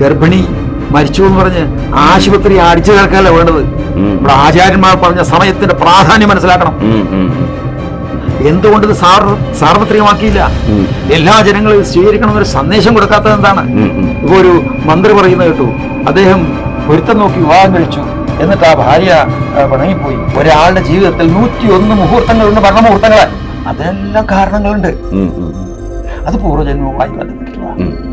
ഗർഭിണി മരിച്ചു എന്ന് പറഞ്ഞ് ആശുപത്രി അടിച്ചു കിടക്കാനല്ല വേണ്ടത്. നമ്മുടെ ആചാര്യന്മാർ പറഞ്ഞ സമയത്തിന്റെ പ്രാധാന്യം മനസ്സിലാക്കണം. എന്തുകൊണ്ട് ഇത് സാർ സാർവത്രികമാക്കിയില്ല. എല്ലാ ജനങ്ങളും സ്വീകരിക്കണം എന്നൊരു സന്ദേശം കൊടുക്കാത്തത് എന്താണ്. ഇപ്പൊ ഒരു മന്ത്രി പറയുന്നത് കേട്ടു. അദ്ദേഹം പൊരുത്തം നോക്കി വിവാഹം കഴിച്ചു. എന്നിട്ട് ആ ഭാര്യ പിണങ്ങിപ്പോയി. ഒരാളുടെ ജീവിതത്തിൽ നൂറ്റി ഒന്ന് മുഹൂർത്തങ്ങളുണ്ട് ഭരണമുഹൂർത്തങ്ങൾ അതിനെല്ലാം കാരണങ്ങളുണ്ട്. ഉം, ഉം, അത് പൂർവജന്മവുമായി ബന്ധപ്പെട്ടുള്ള ഉം.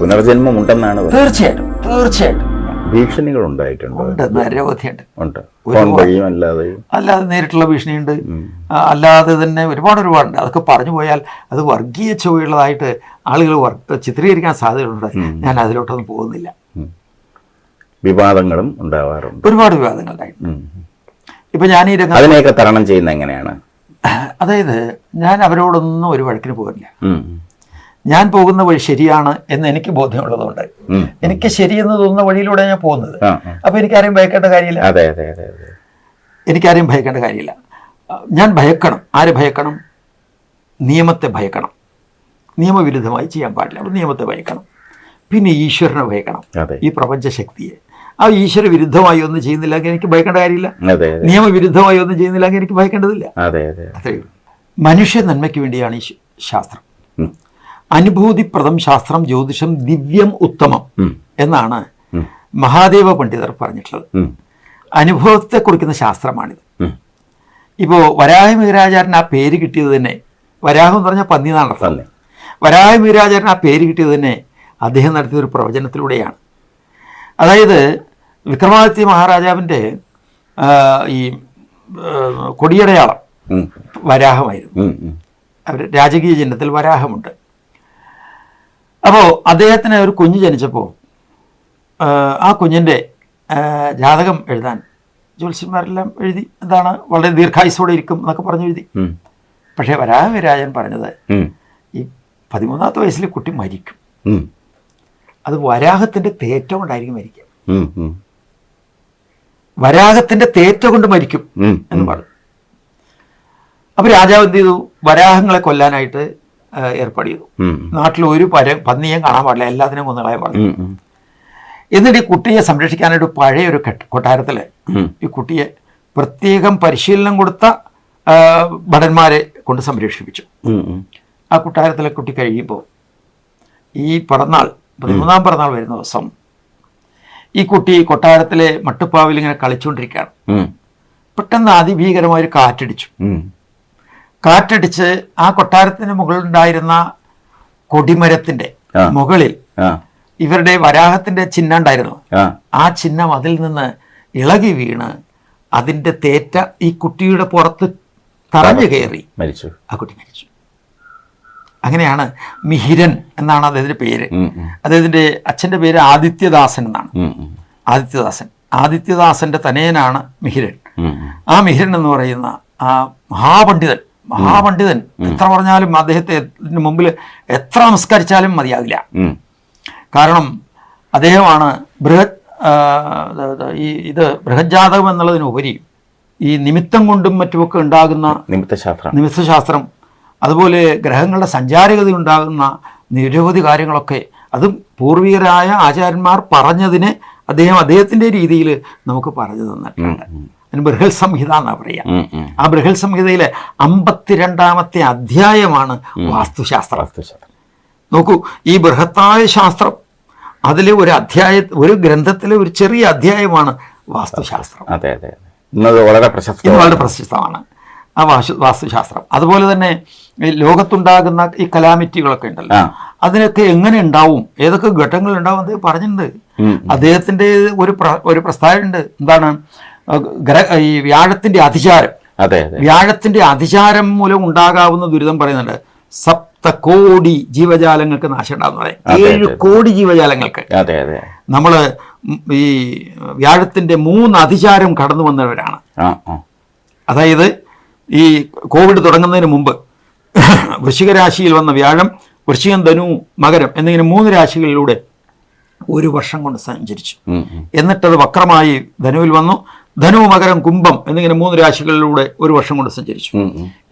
പുനർജന്മം ഉണ്ടെന്നാണ് പറയുന്നത്. തീർച്ചയായിട്ടും തീർച്ചയായിട്ടും. ഭീഷണികൾ ഉണ്ടായിട്ടുണ്ട് ഉണ്ട് നിരവധിയുണ്ട്. ഉണ്ട്. ഫോൺ അല്ലാതെ നേരിട്ടുള്ള ഭീഷണിയുണ്ട്. അല്ലാതെ തന്നെ ഒരുപാട് ഒരുപാടുണ്ട്. അതൊക്കെ പറഞ്ഞു പോയാൽ അത് വർഗീയ ചുവയുള്ളതായിട്ട് ആളുകൾ ചിത്രീകരിക്കാൻ സാധ്യതയുണ്ട് ഞാൻ അതിലോട്ടൊന്നും പോകുന്നില്ല. വിവാദങ്ങളും ഉണ്ടാവാറുണ്ട്. ഒരുപാട് വിവാദങ്ങളുണ്ടായിട്ടുണ്ട്. ഉണ്ടായിട്ടുണ്ട് ഇപ്പൊ ഞാൻ ഈ രംഗം അതിനെയൊക്കെ തരണം ചെയ്യുന്ന എങ്ങനെയാണ്? അതായത് ഞാൻ അവരോടൊന്നും ഒരു വഴക്കിന് പോകില്ല. ഞാൻ പോകുന്ന വഴി ശരിയാണ് എന്ന് എനിക്ക് ബോധ്യമുള്ളതുകൊണ്ട്. എനിക്ക് ശരിയെന്ന് തോന്നുന്ന വഴിയിലൂടെ ഞാൻ പോകുന്നത്. അപ്പൊ എനിക്കാരെയും ഭയക്കേണ്ട കാര്യമില്ല? എനിക്കാരെയും ഭയക്കേണ്ട കാര്യമില്ല. ഞാൻ ഭയക്കണം. ആരെ ഭയക്കണം? നിയമത്തെ ഭയക്കണം. നിയമവിരുദ്ധമായി ചെയ്യാൻ പാടില്ല. അപ്പം നിയമത്തെ ഭയക്കണം. പിന്നെ ഈശ്വരനെ ഭയക്കണം. ഈ പ്രപഞ്ച ശക്തിയെ ആ ഈശ്വര വിരുദ്ധമായി ഒന്നും ചെയ്യുന്നില്ലെങ്കിൽ എനിക്ക് ഭയക്കേണ്ട കാര്യമില്ല. നിയമവിരുദ്ധമായി ഒന്നും ചെയ്യുന്നില്ലെങ്കിൽ എനിക്ക് ഭയക്കേണ്ടതില്ല. അത്രയുള്ളൂ അതെ അത്രയേ മനുഷ്യ നന്മയ്ക്ക് വേണ്ടിയാണ് ഈ ശാസ്ത്രം. അനുഭൂതിപ്രദം ശാസ്ത്രം ജ്യോതിഷം ദിവ്യം ഉത്തമം. എന്നാണ് മഹാദേവ പണ്ഡിതർ പറഞ്ഞിട്ടുള്ളത്. അനുഭവത്തെ കുറിക്കുന്ന ശാസ്ത്രമാണിത്. ഇപ്പോ ഇപ്പോൾ വരാഹ മീരാചാരൻ ആ പേര് കിട്ടിയത് തന്നെ വരാഹം എന്ന് പറഞ്ഞാൽ പന്നി. തന്നെ വരാഹ മീരാചാരൻ ആ പേര് കിട്ടിയത് തന്നെ അദ്ദേഹം നടത്തിയ ഒരു പ്രവചനത്തിലൂടെയാണ്. അതായത് വിക്രമാദിത്യ മഹാരാജാവിന്റെ ഈ കൊടിയടയാളം. വരാഹമായിരുന്നു. അവർ രാജകീയ ചിഹ്നത്തിൽ വരാഹമുണ്ട്. അപ്പോൾ അദ്ദേഹത്തിന് ഒരു കുഞ്ഞ് ജനിച്ചപ്പോൾ ആ കുഞ്ഞിന്റെ ജാതകം എഴുതാൻ ജ്യോത്സ്യന്മാരെല്ലാം എഴുതി. എന്താണ്? വളരെ ദീർഘായുസോടെ ഇരിക്കും എന്നൊക്കെ പറഞ്ഞു എഴുതി. പക്ഷെ വരാഹവിരാജൻ പറഞ്ഞത്. ഈ പതിമൂന്നാമത്തെ വയസ്സിൽ കുട്ടി മരിക്കും. അത് വരാഹത്തിന്റെ തേറ്റം കൊണ്ടായിരിക്കും മരിക്കുക. വരാഹത്തിന്റെ. തേറ്റ കൊണ്ട് മരിക്കും എന്ന് പറഞ്ഞു. അപ്പൊ രാജാവ് എന്ത് ചെയ്തു? വരാഹങ്ങളെ കൊല്ലാനായിട്ട് ഏർപ്പാട് ചെയ്തു. നാട്ടിൽ ഒരു പര പന്നിയും കാണാൻ പാടില്ല എല്ലാത്തിനും കൊന്നുകളയാൻ. ഉം. എന്നിട്ട് ഈ കുട്ടിയെ സംരക്ഷിക്കാനായിട്ട് പഴയ ഒരു കെട്ട് കൊട്ടാരത്തിൽ ഈ കുട്ടിയെ പ്രത്യേകം പരിശീലനം കൊടുത്ത ഭടന്മാരെ കൊണ്ട് സംരക്ഷിപ്പിച്ചു. ആ കൊട്ടാരത്തിലെ കുട്ടി കഴിയുമ്പോൾ ഈ പിറന്നാൾ പതിമൂന്നാം പിറന്നാൾ വരുന്ന ദിവസം ഈ കുട്ടി കൊട്ടാരത്തിലെ മട്ടുപ്പാവിൽ ഇങ്ങനെ കളിച്ചുകൊണ്ടിരിക്കുകയാണ് പെട്ടെന്ന് അതിഭീകരമായ ഒരു കാറ്റടിച്ചു. കാറ്റടിച്ച് ആ കൊട്ടാരത്തിന് മുകളിൽ ഉണ്ടായിരുന്ന കൊടിമരത്തിന്റെ മുകളിൽ ഇവരുടെ വരാഹത്തിന്റെ ചിഹ്നം ഉണ്ടായിരുന്നു. ആ. ചിഹ്നം അതിൽ നിന്ന് ഇളകി വീണ് അതിന്റെ തേറ്റ ഈ കുട്ടിയുടെ പുറത്ത് തറഞ്ഞു കയറി. മരിച്ചു. ആ കുട്ടി മരിച്ചു. അങ്ങനെയാണ് മിഹിരൻ എന്നാണ് അദ്ദേഹത്തിന്റെ പേര്. അദ്ദേഹത്തിന്റെ അച്ഛന്റെ പേര് ആദിത്യദാസൻ എന്നാണ്. ആദിത്യദാസൻ. ആദിത്യദാസന്റെ തനയനാണ് മിഹിരൻ. ആ മിഹിരൻ എന്ന് പറയുന്ന ആ മഹാപണ്ഡിതൻ മഹാപണ്ഡിതൻ എത്ര പറഞ്ഞാലും അദ്ദേഹത്തെ മുമ്പിൽ എത്ര നമസ്കരിച്ചാലും മതിയാകില്ല. കാരണം അദ്ദേഹമാണ് ബൃഹത് ഈ ഇത് ബൃഹജാതകം എന്നുള്ളതിനുപരി ഈ നിമിത്തം കൊണ്ടും മറ്റുമൊക്കെ ഉണ്ടാകുന്ന നിമിത്തശാസ്ത്രം. നിമിത്തശാസ്ത്രം അതുപോലെ ഗ്രഹങ്ങളുടെ സഞ്ചാരഗതി ഉണ്ടാകുന്ന നിരവധി കാര്യങ്ങളൊക്കെ അതും പൂർവികരായ ആചാര്യന്മാർ പറഞ്ഞതിനെ അദ്ദേഹം അദ്ദേഹത്തിന്റെ രീതിയിൽ നമുക്ക് പറഞ്ഞു തന്നിട്ടുണ്ട്. അതിന് ബൃഹൽ സംഹിത എന്നാ പറയുക. ആ ബൃഹൽ സംഹിതയിലെ അമ്പത്തിരണ്ടാമത്തെ അധ്യായമാണ് വാസ്തുശാസ്ത്രം. നോക്കൂ ഈ ബൃഹത്തായ ശാസ്ത്രം അതിലെ ഒരു അധ്യായ ഒരു ഗ്രന്ഥത്തിലെ ഒരു ചെറിയ അധ്യായമാണ് വാസ്തുശാസ്ത്രം. അതെ അതെ ഇന്നത് വളരെ വളരെ പ്രശസ്തമാണ്. ആ വാസ്തു വാസ്തുശാസ്ത്രം. അതുപോലെ തന്നെ ലോകത്തുണ്ടാകുന്ന ഈ കലാമിറ്റികളൊക്കെ ഉണ്ടല്ലോ. അതിനൊക്കെ എങ്ങനെ ഉണ്ടാവും? ഏതൊക്കെ ഘട്ടങ്ങൾ ഉണ്ടാവും അദ്ദേഹം പറഞ്ഞിട്ടുണ്ട് അദ്ദേഹത്തിന്റെ ഒരു ഒരു പ്രസ്താവനയുണ്ട്. എന്താണ്? അഹ് ഗ്രഹ ഈ വ്യാഴത്തിന്റെ അധികാരം അതെ വ്യാഴത്തിന്റെ അധികാരം മൂലം ഉണ്ടാകാവുന്ന ദുരിതം പറയുന്നുണ്ട്. സപ്ത കോടി ജീവജാലങ്ങൾക്ക് നാശം ഉണ്ടാകുന്ന പറയും. ഏഴ്. കോടി ജീവജാലങ്ങൾക്ക്. അതെ അതെ. നമ്മൾ ഈ വ്യാഴത്തിന്റെ മൂന്ന് അധികാരം കടന്നു വന്നവരാണ്. അതായത് ഈ കോവിഡ് തുടങ്ങുന്നതിന് മുമ്പ് വൃശ്ചികരാശിയിൽ വന്ന വ്യാഴം വൃശ്ചികം ധനു മകരം എന്നിങ്ങനെ മൂന്ന് രാശികളിലൂടെ ഒരു വർഷം കൊണ്ട് സഞ്ചരിച്ചു. എന്നിട്ടത് വക്രമായി ധനുവിൽ വന്നു. ധനു മകരം കുംഭം എന്നിങ്ങനെ മൂന്ന് രാശികളിലൂടെ ഒരു വർഷം കൊണ്ട് സഞ്ചരിച്ചു.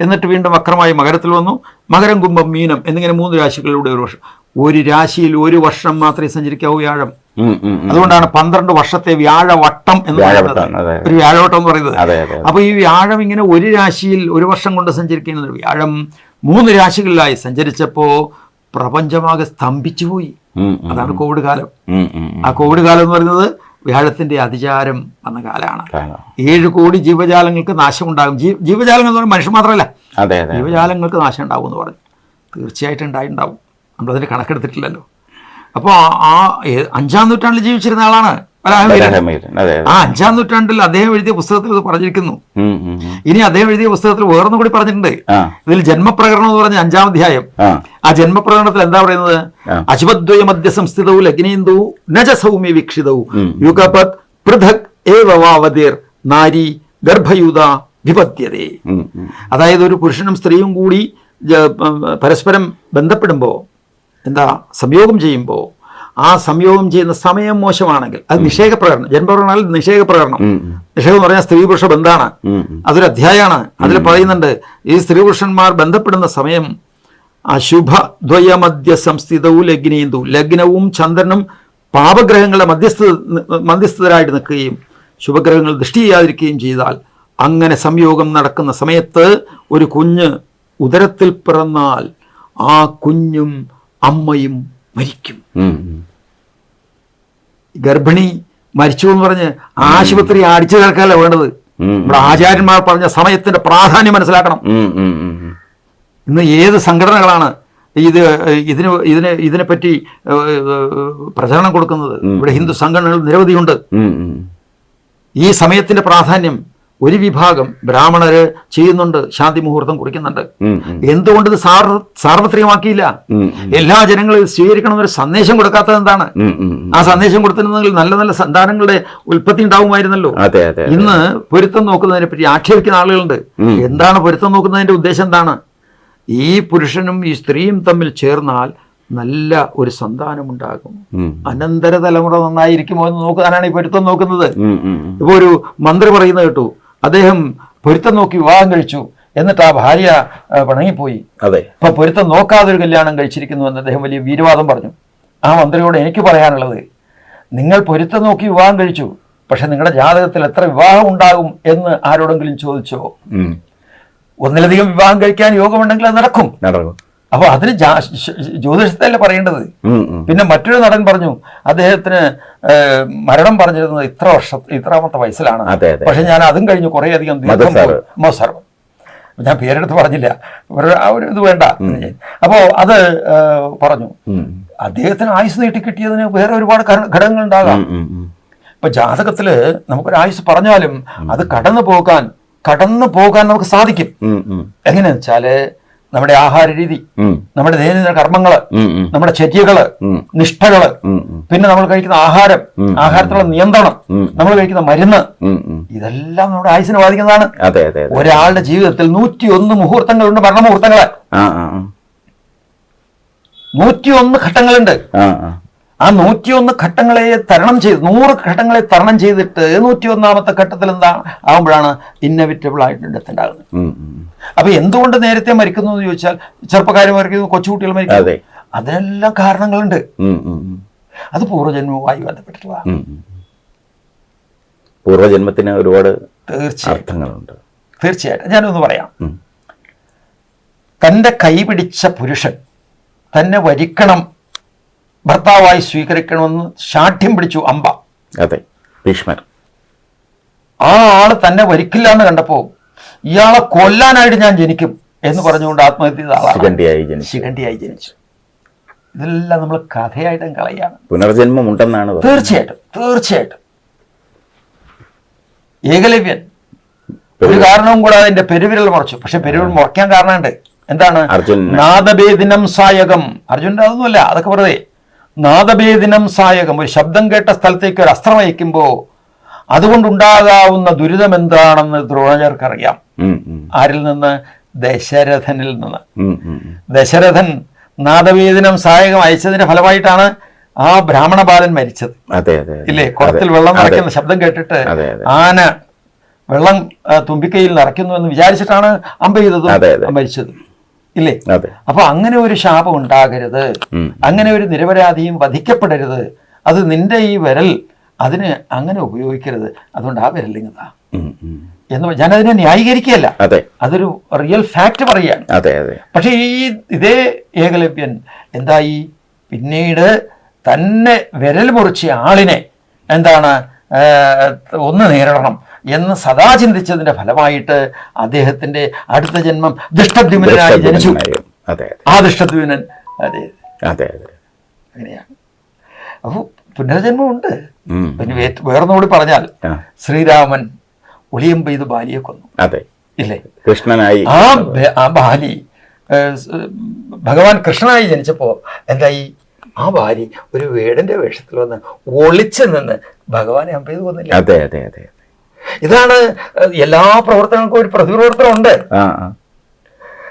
എന്നിട്ട് വീണ്ടും വക്രമായി മകരത്തിൽ വന്നു. മകരം കുംഭം മീനം എന്നിങ്ങനെ മൂന്ന് രാശികളിലൂടെ ഒരു വർഷം. ഒരു രാശിയിൽ ഒരു വർഷം മാത്രമേ സഞ്ചരിക്കാവൂ വ്യാഴം. അതുകൊണ്ടാണ് പന്ത്രണ്ട് വർഷത്തെ വ്യാഴവട്ടം എന്ന് പറയുന്നത്. ഒരു വ്യാഴവട്ടം എന്ന് പറയുന്നത്. അതെ അതെ അപ്പൊ ഈ വ്യാഴം ഇങ്ങനെ ഒരു രാശിയിൽ ഒരു വർഷം കൊണ്ട് സഞ്ചരിക്കുന്നത് വ്യാഴം മൂന്ന് രാശികളിലായി സഞ്ചരിച്ചപ്പോ പ്രപഞ്ചമാകെ സ്തംഭിച്ചു പോയി. അതാണ് കോവിഡ് കാലം. ആ കോവിഡ് കാലം എന്ന് പറയുന്നത് വ്യാഴത്തിന്റെ അതിചാരം വന്ന കാലമാണ്. ഏഴ് കോടി ജീവജാലങ്ങൾക്ക് നാശമുണ്ടാകും. ജീ ജീവജാലങ്ങൾ എന്ന് പറഞ്ഞാൽ മനുഷ്യൻ മാത്രമല്ല. ജീവജാലങ്ങൾക്ക് നാശം ഉണ്ടാവും എന്ന് പറഞ്ഞു. തീർച്ചയായിട്ടും ഉണ്ടായിട്ടുണ്ടാവും നമ്മളതിന് കണക്കെടുത്തിട്ടില്ലല്ലോ. അപ്പോൾ ആ അഞ്ചാം നൂറ്റാണ്ടിൽ ജീവിച്ചിരുന്ന ആളാണ് ആ അഞ്ചാം നൂറ്റാണ്ടിൽ അദ്ദേഹം എഴുതിയ പുസ്തകത്തിൽ ഇത് പറഞ്ഞിരിക്കുന്നു. ഇനി അദ്ദേഹം എഴുതിയ പുസ്തകത്തിൽ വേറൊന്നും കൂടി പറഞ്ഞിട്ടുണ്ട്. ഇതിൽ ജന്മപ്രകരണം എന്ന് പറഞ്ഞ അഞ്ചാം അധ്യായം. ആ. ജന്മപ്രകടനത്തിൽ ജന്മപ്രകരണത്തിൽ എന്താ പറയുന്നത്? അശ്വദ്വയ മധ്യ സംസ്ഥിതവും ലഗ്നേന്ദു നജ സൗമ്യ വീക്ഷിതവും യുഗപത് പൃഥക് ഏവവാവതിർ നാരി ഗർഭയുത വിപത്യതേ. അതായത് ഒരു പുരുഷനും സ്ത്രീയും കൂടി പരസ്പരം ബന്ധപ്പെടുമ്പോൾ എന്താ സംയോഗം ചെയ്യുമ്പോൾ ആ സംയോഗം ചെയ്യുന്ന സമയം മോശമാണെങ്കിൽ അത് നിഷേധ പ്രകടനം ജന്മപ്രകടനാൽ നിഷേധ പ്രകടനം നിഷേകം എന്ന് പറഞ്ഞാൽ സ്ത്രീ പുരുഷ ബന്ധമാണ്. അതൊരു അധ്യായമാണ് അതിൽ പറയുന്നുണ്ട് ഈ സ്ത്രീ പുരുഷന്മാർ ബന്ധപ്പെടുന്ന സമയം അശുഭ ദ്വയമധ്യ സംസ്ഥിതവും ലഗ്നീന്തു ലഗ്നവും ചന്ദ്രനും പാപഗ്രഹങ്ങളുടെ മധ്യസ്ഥ മധ്യസ്ഥരായിട്ട് നിൽക്കുകയും ശുഭഗ്രഹങ്ങൾ ദൃഷ്ടി ചെയ്യാതിരിക്കുകയും ചെയ്താൽ അങ്ങനെ സംയോഗം നടക്കുന്ന സമയത്ത് ഒരു കുഞ്ഞ് ഉദരത്തിൽ പിറന്നാൽ ആ കുഞ്ഞും അമ്മയും മരിക്കും. ഗർഭിണി മരിച്ചു എന്ന് പറഞ്ഞ് ആശുപത്രി അടിച്ചു തീർക്കാനല്ല വേണ്ടത്? നമ്മുടെ ആചാര്യന്മാർ പറഞ്ഞ സമയത്തിന്റെ പ്രാധാന്യം മനസ്സിലാക്കണം. ഇന്ന് ഏത് സംഘടനകളാണ് ഇത് ഇതിന് ഇതിന് ഇതിനെപ്പറ്റി പ്രചരണം കൊടുക്കുന്നത്? ഇവിടെ ഹിന്ദു സംഘടനകൾ നിരവധിയുണ്ട്. ഈ സമയത്തിന്റെ പ്രാധാന്യം ഒരു വിഭാഗം ബ്രാഹ്മണര് ചെയ്യുന്നുണ്ട് ശാന്തി മുഹൂർത്തം കുറിക്കുന്നുണ്ട്. എന്തുകൊണ്ട് ഇത് സാർ സാർവത്രികമാക്കിയില്ല. എല്ലാ ജനങ്ങളും സ്വീകരിക്കണം ഒരു സന്ദേശം കൊടുക്കാത്തത് എന്താണ്. ആ സന്ദേശം കൊടുത്തിരുന്നെങ്കിൽ നല്ല നല്ല സന്താനങ്ങളുടെ ഉൽപ്പത്തി ഉണ്ടാവുമായിരുന്നല്ലോ. ഇന്ന് പൊരുത്തം നോക്കുന്നതിനെ പറ്റി ആക്ഷേപിക്കുന്ന ആളുകളുണ്ട് എന്താണ് പൊരുത്തം നോക്കുന്നതിന്റെ ഉദ്ദേശം എന്താണ് ഈ പുരുഷനും ഈ സ്ത്രീയും തമ്മിൽ ചേർന്നാൽ നല്ല ഒരു സന്താനമുണ്ടാകും. അനന്തര തലമുറ നന്നായിരിക്കുമോ എന്ന് നോക്കാനാണ് ഈ പൊരുത്തം നോക്കുന്നത്. ഇപ്പൊ ഒരു മന്ത്രി പറയുന്നത് കേട്ടു അദ്ദേഹം പൊരുത്തം നോക്കി വിവാഹം കഴിച്ചു. എന്നിട്ട് ആ ഭാര്യ പിണങ്ങിപ്പോയി. അതെ. ഇപ്പൊ പൊരുത്തം നോക്കാതെ ഒരു കല്യാണം കഴിച്ചിരിക്കുന്നു എന്ന് അദ്ദേഹം വലിയ വീരവാദം പറഞ്ഞു. ആ മന്ത്രിയോട് എനിക്ക് പറയാനുള്ളത് നിങ്ങൾ പൊരുത്തം നോക്കി വിവാഹം കഴിച്ചു പക്ഷെ നിങ്ങളുടെ ജാതകത്തിൽ എത്ര വിവാഹം ഉണ്ടാകും എന്ന് ആരോടെങ്കിലും ചോദിച്ചോ? ഒന്നിലധികം വിവാഹം കഴിക്കാൻ യോഗമുണ്ടെങ്കിൽ അത് നടക്കും. നടക്കും. അപ്പൊ അതിന് ജ്യോതിഷത്തല്ലേ പറയേണ്ടത്. പിന്നെ മറ്റൊരു നടൻ പറഞ്ഞു അദ്ദേഹത്തിന് മരണം പറഞ്ഞിരുന്നത് ഇത്ര വർഷ ഇത്രാമത്തെ വയസ്സിലാണ്. പക്ഷെ ഞാൻ അതും കഴിഞ്ഞ് കുറേ അധികം. ഞാൻ പേരെടുത്ത് പറഞ്ഞില്ല. ഒരു ഇത് വേണ്ട. അപ്പോ അത് പറഞ്ഞു. അദ്ദേഹത്തിന് ആയുസ് നീട്ടി കിട്ടിയതിന് വേറെ ഒരുപാട് ഘടകങ്ങൾ ഉണ്ടാകാം. ഇപ്പൊ ജാതകത്തിൽ നമുക്കൊരു ആയുസ് പറഞ്ഞാലും അത് കടന്നു പോകാൻ കടന്നു പോകാൻ നമുക്ക് സാധിക്കും. ഉം. വെച്ചാൽ നമ്മുടെ ആഹാര രീതി നമ്മുടെ ദൈനംദിന കർമ്മങ്ങൾ. നമ്മുടെ ചര്യകൾ. നിഷ്ഠകൾ. പിന്നെ നമ്മൾ കഴിക്കുന്ന ആഹാരം. ആഹാരത്തിലുള്ള നിയന്ത്രണം നമ്മൾ കഴിക്കുന്ന മരുന്ന്. ഇതെല്ലാം നമ്മുടെ ആയുസിനെ ബാധിക്കുന്നതാണ് ഒരാളുടെ ജീവിതത്തിൽ നൂറ്റി ഒന്ന് മുഹൂർത്തങ്ങളുണ്ട് മരണമുഹൂർത്തങ്ങൾ ആ ആ ആ. നൂറ്റി ഒന്ന് ഘട്ടങ്ങളുണ്ട് ആ നൂറ്റിയൊന്ന് ഘട്ടങ്ങളെ തരണം ചെയ്ത് നൂറ് ഘട്ടങ്ങളെ തരണം ചെയ്തിട്ട് നൂറ്റി ഒന്നാമത്തെ ഘട്ടത്തിൽ എന്താ? ആകുമ്പോഴാണ് ഇന്നവിറ്റബിൾ ആയിട്ട് ഡെത്ത് ഉണ്ടാകുന്നത്. അപ്പൊ എന്തുകൊണ്ട് നേരത്തെ മരിക്കുന്നു എന്ന് ചോദിച്ചാൽ ചെറുപ്പക്കാർ മരിക്കുന്നു കൊച്ചുകുട്ടികൾ. മരിക്കുന്നു? അതിനെല്ലാം കാരണങ്ങളുണ്ട്. അത് പൂർവജന്മവുമായി ബന്ധപ്പെട്ടിട്ടുള്ള. പൂർവജന്മത്തിന് ഒരുപാട് തീർച്ചയായിട്ടുണ്ട് തീർച്ചയായിട്ടും. ഞാനൊന്ന് പറയാം. തന്റെ കൈ പിടിച്ച പുരുഷൻ തന്നെ വരിക്കണം ഭർത്താവായി സ്വീകരിക്കണമെന്ന് ശാഠ്യം പിടിച്ചു അമ്പ. അതെ ഭീഷ്മർ ആ ആൾ തന്നെ വരിക്കില്ല എന്ന് കണ്ടപ്പോ ഇയാളെ കൊല്ലാനായിട്ട് ഞാൻ ജനിക്കും എന്ന് പറഞ്ഞുകൊണ്ട് ആത്മഹത്യ ചെയ്ത ശിഖണ്ഡിയായി ജനിച്ചു. ഇതെല്ലാം നമ്മൾ കഥയായിട്ടും കളയാണ്. പുനർജന്മം ഉണ്ടെന്നാണ്. തീർച്ചയായിട്ടും തീർച്ചയായിട്ടും. ഏകലവ്യൻ. ഒരു കാരണവും കൂടാതെ എന്റെ പെരുവിരൽ മുറച്ചു. പക്ഷെ പെരുവിരൽ മുറയ്ക്കാൻ കാരണമുണ്ട്. എന്താണ്? നാദഭേദിനം സായകം. അർജുനന്റെ അതൊന്നുമല്ല അതൊക്കെ വെറുതെ. നാദഭേദിനം സായകം ഒരു ശബ്ദം കേട്ട സ്ഥലത്തേക്ക് ഒരു അസ്ത്രം അയക്കുമ്പോ അതുകൊണ്ടുണ്ടാകാവുന്ന ദുരിതം എന്താണെന്ന് ദ്രോണചർക്ക് അറിയാം ഉം, ഉം. ആരിൽ നിന്ന് ദശരഥനിൽ നിന്ന്. ദശരഥൻ നാദവേദനം സഹായകം അയച്ചതിന്റെ ഫലമായിട്ടാണ് ആ ബ്രാഹ്മണ ബാലൻ മരിച്ചത്. ഇല്ലേ കുളത്തിൽ വെള്ളം. നിറയ്ക്കുന്ന ശബ്ദം കേട്ടിട്ട്. ആന വെള്ളം തുമ്പിക്കയിൽ നിറയ്ക്കുന്നു എന്ന് വിചാരിച്ചിട്ടാണ് അമ്പ ചെയ്തതും. മരിച്ചതും ഇല്ലേ? അപ്പൊ അങ്ങനെ ഒരു ശാപം ഉണ്ടാകരുത്. അങ്ങനെ ഒരു നിരപരാധിയും വധിക്കപ്പെടരുത്. അത് നിന്റെ ഈ വിരൽ അതിന് അങ്ങനെ ഉപയോഗിക്കരുത്. അതുകൊണ്ട് ആ വിരലിങ്ങതാ. എന്ന് ഞാനതിനെ ന്യായീകരിക്കുകയല്ല. അതെ. അതൊരു റിയൽ ഫാക്ട് പറയുകയാണ്. പക്ഷേ ഈ ഇതേ ഏകലവ്യൻ എന്തായി? പിന്നീട് തന്നെ വിരൽ മുറിച്ച ആളിനെ എന്താണ് ഒന്ന് നേരിടണം. എന്ന് സദാ ചിന്തിച്ചതിന്റെ ഫലമായിട്ട് അദ്ദേഹത്തിന്റെ അടുത്ത ജന്മം ദുഷ്ടദ്യുമനായി ജനിച്ചു. ആ ദുഷ്ടദ്യുമനൻ അതെ. അതെ അങ്ങനെയാണ്. അപ്പോൾ പുനർജന്മമുണ്ട്. പിന്നെ വേറൊന്നുകൂടി പറഞ്ഞാൽ ശ്രീരാമൻ ഒളിയം പെയ്ത് ബാലിയെ കൊന്നു. അതെ. ഇല്ലേ? കൃഷ്ണനായി ആ ആ ബാലി ഭഗവാൻ കൃഷ്ണനായി ജനിച്ചപ്പോൾ എന്തായി? ആ ബാലി ഒരു വേടന്റെ വേഷത്തിൽ വന്ന് ഒളിച്ചു നിന്ന് ഭഗവാനെ അമ്പെയ്ത് കൊന്നില്ല? അതെ അതെ അതെ. ഇതാണ് എല്ലാ പ്രവർത്തനങ്ങൾക്കും ഒരു പ്രതിപ്രവർത്തനം ഉണ്ട്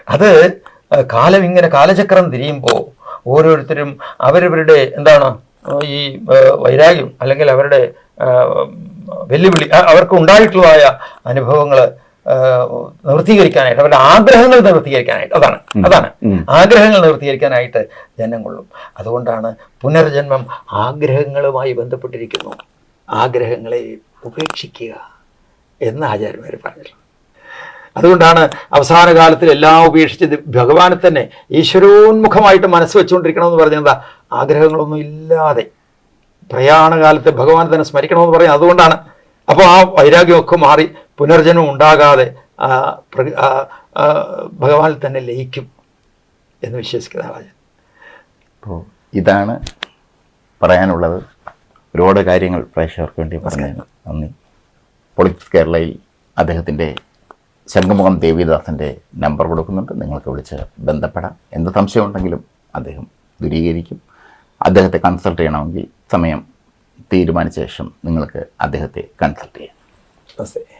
അത് കാലം ഇങ്ങനെ കാലചക്രം തിരിയുമ്പോൾ ഓരോരുത്തരും അവരവരുടെ എന്താണ് ഈ വൈരാഗ്യം അല്ലെങ്കിൽ അവരുടെ വെല്ലുവിളി അവർക്ക് ഉണ്ടായിട്ടുള്ളതായ അനുഭവങ്ങൾ നിവൃത്തീകരിക്കാനായിട്ട് അവരുടെ ആഗ്രഹങ്ങൾ നിവൃത്തീകരിക്കാനായിട്ട് അതാണ് അതാണ്. ആഗ്രഹങ്ങൾ നിവൃത്തീകരിക്കാനായിട്ട് ജനം കൊള്ളും. അതുകൊണ്ടാണ് പുനർജന്മം ആഗ്രഹങ്ങളുമായി ബന്ധപ്പെട്ടിരിക്കുന്നു. ആഗ്രഹങ്ങളെ ഉപേക്ഷിക്കുക. എന്ന് ആചാര്യന്മാർ പറഞ്ഞിട്ടുള്ളത് അതുകൊണ്ടാണ് അവസാന കാലത്തിൽ എല്ലാം ഉപേക്ഷിച്ച് ഭഗവാനെ തന്നെ ഈശ്വരോന്മുഖമായിട്ട് മനസ്സ് വെച്ചുകൊണ്ടിരിക്കണമെന്ന് പറഞ്ഞ എന്താ ആഗ്രഹങ്ങളൊന്നും ഇല്ലാതെ പ്രയാണകാലത്ത് ഭഗവാനെ തന്നെ സ്മരിക്കണമെന്ന് പറയുന്നത് അതുകൊണ്ടാണ്. അപ്പോൾ ആ വൈരാഗ്യമൊക്കെ മാറി പുനർജനം ഉണ്ടാകാതെ ഭഗവാനിൽ തന്നെ ലയിക്കും എന്ന് വിശ്വസിക്കുന്ന ആളാണ് അപ്പോൾ ഇതാണ് പറയാനുള്ളത്. ഒരുപാട് കാര്യങ്ങൾ പ്രേക്ഷകർക്ക് വേണ്ടി പറഞ്ഞു നന്ദി. പൊളിറ്റിക്സ് കേരളയിൽ അദ്ദേഹത്തിന്റെ ശംഖുമുഖം ദേവിദാസന്റെ നമ്പർ കൊടുക്കുന്നുണ്ട്. നിങ്ങൾക്ക് വിളിച്ച് ബന്ധപ്പെടാം. എന്ത് സംശയമുണ്ടെങ്കിലും അദ്ദേഹം ദൂരീകരിക്കും. അദ്ദേഹത്തെ കൺസൾട്ട് ചെയ്യണമെങ്കിൽ സമയം തീരുമാനിച്ച ശേഷം നിങ്ങൾക്ക് അദ്ദേഹത്തെ കൺസൾട്ട് ചെയ്യാം. നമസ്തേ.